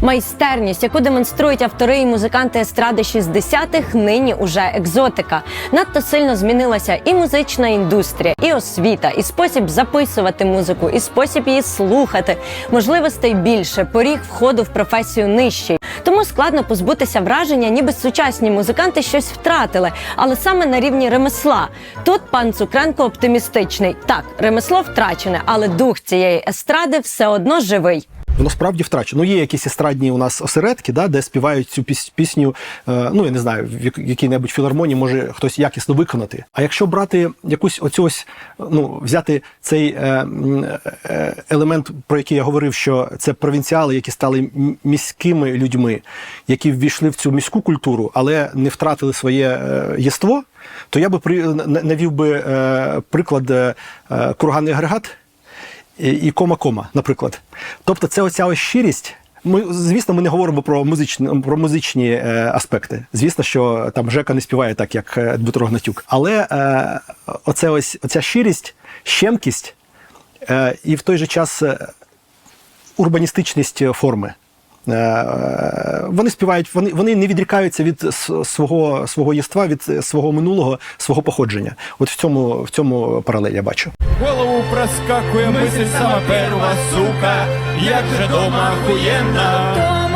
Майстерність, яку демонструють автори і музиканти естради 60-х, нині уже екзотика. Надто сильно змінилася і музична індустрія, і освіта, і спосіб записувати музику, і спосіб її слухати. Можливостей більше, поріг входу в професію нижчий. Тому складно позбутися враження, ніби сучасні музиканти щось втратили, але саме на рівні ремесла. Тут пан Цукренко оптимістичний. Так, ремесло втрачене, але дух цієї естради все одно живий. Воно справді втрачено. Ну, є якісь естрадні у нас осередки, да, де співають цю піс- пісню, е, ну я не знаю, в якій-небудь філармонії може хтось якісно виконати. А якщо брати якусь оцю ось, ну, взяти цей е, е, елемент, про який я говорив, що це провінціали, які стали міськими людьми, які ввійшли в цю міську культуру, але не втратили своє єство, то я би при, навів би приклад курганний агрегат і кома-кома, наприклад. Тобто, це оця ось щирість. Ми, звісно, ми не говоримо про музичні, про музичні е, аспекти. Звісно, що там Жека не співає так, як е, Дмитро Гнатюк. Але е, оце ось, оця щирість, щемкість е, і в той же час е, урбаністичність форми. Е, Вони співають, вони, вони не відрікаються від свого, свого єства, від е, свого минулого, свого походження. От в цьому, в цьому паралель я бачу. В голову проскакує мисль сама перва сука, як же дома охуєнна.